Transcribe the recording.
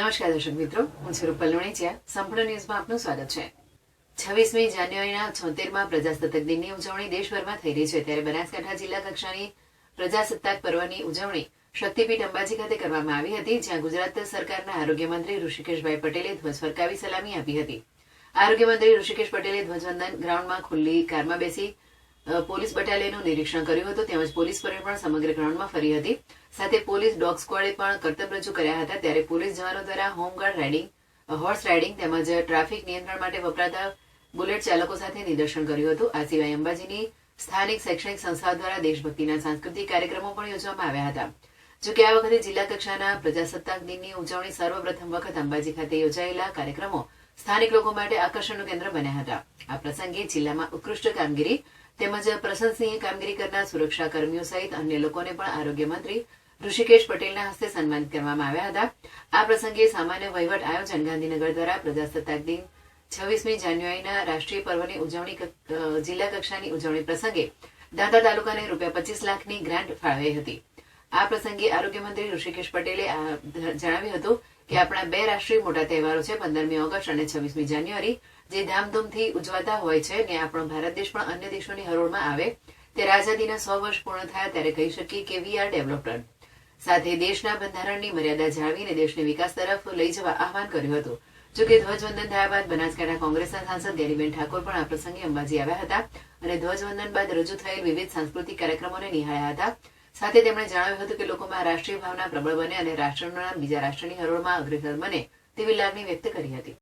નમસ્કાર દર્શક મિત્રો, હું છું રૂપલ સંપૂર્ણ ન્યૂઝમાં આપનું સ્વાગત છે. છવ્વીસમી જાન્યુઆરીના છોતેરમાં પ્રજાસત્તાક દિનની ઉજવણી દેશભરમાં થઈ રહી છે. ત્યારે બનાસકાંઠા જિલ્લા કક્ષાની પ્રજાસત્તાક પર્વની ઉજવણી શક્તિપીઠ અંબાજી ખાતે કરવામાં આવી હતી, જ્યાં ગુજરાત સરકારના આરોગ્ય મંત્રી ઋષિકેશભાઈ પટેલે ધ્વજ ફરકાવી સલામી આપી હતી. આરોગ્ય મંત્રી ઋષિકેશ પટેલે ધ્વજવંદન ગ્રાઉન્ડમાં ખુલ્લી કારમાં બેસી પોલીસ બટાલિયનનું નિરીક્ષણ કર્યું હતું. તેમજ પોલીસ પરેડ પણ સમગ્ર ગ્રાઉન્ડમાં ફરી હતી. સાથે પોલીસ ડોગ સ્ક્વોડે પણ કરતબ રજૂ કર્યા હતા. ત્યારે પોલીસ જવાનો દ્વારા home guard riding horse riding તેમજ ટ્રાફિક નિયંત્રણ માટે વપરાતા બુલેટ ચાલકો સાથે નિદર્શન કર્યું હતું. આ સિવાય અંબાજીની સ્થાનિક શૈક્ષણિક સંસ્થાઓ દ્વારા દેશભક્તિના સાંસ્કૃતિક કાર્યક્રમો પણ યોજવામાં આવ્યા હતા. જોકે આ વખતે જિલ્લા કક્ષાના પ્રજાસત્તાક દિનની ઉજવણી સર્વપ્રથમ વખત અંબાજી ખાતે યોજાયેલા કાર્યક્રમો સ્થાનિક લોકો માટે આકર્ષણનું કેન્દ્ર બન્યા હતા. આ પ્રસંગે જિલ્લામાં ઉત્કૃષ્ટ કામગીરી તેમજ પ્રશંસનીય કામગીરી કરનાર સુરક્ષા કર્મીઓ સહિત અન્ય લોકોને પણ આરોગ્ય મંત્રી ઋષિકેશ પટેલના હસ્તે સન્માનિત કરવામાં આવ્યા હતા. આ પ્રસંગે સામાન્ય વહીવટ આયોજન ગાંધીનગર દ્વારા પ્રજાસત્તાક દિન છવ્વીસમી જાન્યુઆરીના રાષ્ટ્રીય પર્વની ઉજવણી જિલ્લા કક્ષાની ઉજવણી પ્રસંગે દાંતા તાલુકાને રૂપિયા પચીસ લાખની ગ્રાન્ટ ફાળવાઈ હતી. આ પ્રસંગે આરોગ્ય મંત્રી ઋષિકેશ પટેલે જણાવ્યું હતું કે આપણા બે રાષ્ટ્રીય મોટા તહેવારો છે, પંદરમી ઓગસ્ટ અને છવ્વીસમી જાન્યુઆરી, જે ધામધૂમથી ઉજવાતા હોય છે ને આપણો ભારત દેશ પણ અન્ય દેશોની હરોળમાં આવે ત્યારે આઝાદીના સો વર્ષ પૂર્ણ થયા ત્યારે કહી શકીએ કે વી આર ડેવલપડ સાથે દેશના બંધારણની મર્યાદા જાળવીને દેશને વિકાસ તરફ લઈ જવા આહવાન કર્યું હતું. જોકે ધ્વજવંદન થયા બાદ બનાસકાંઠા કોંગ્રેસના સાંસદ ગેરીબેન ઠાકોર પણ આ પ્રસંગે અંબાજી આવ્યા હતા અને ધ્વજવંદન બાદ રજૂ થયેલ વિવિધ સાંસ્કૃતિક કાર્યક્રમોને નિહાળ્યા હતા. સાથે તેમણે જણાવ્યું હતું કે લોકોમાં રાષ્ટ્રીય ભાવના પ્રબળ બને અને રાષ્ટ્રના બીજા રાષ્ટ્રની હરોળમાં અગ્રેસર બને તેવી લાગણી વ્યક્ત કરી હતી.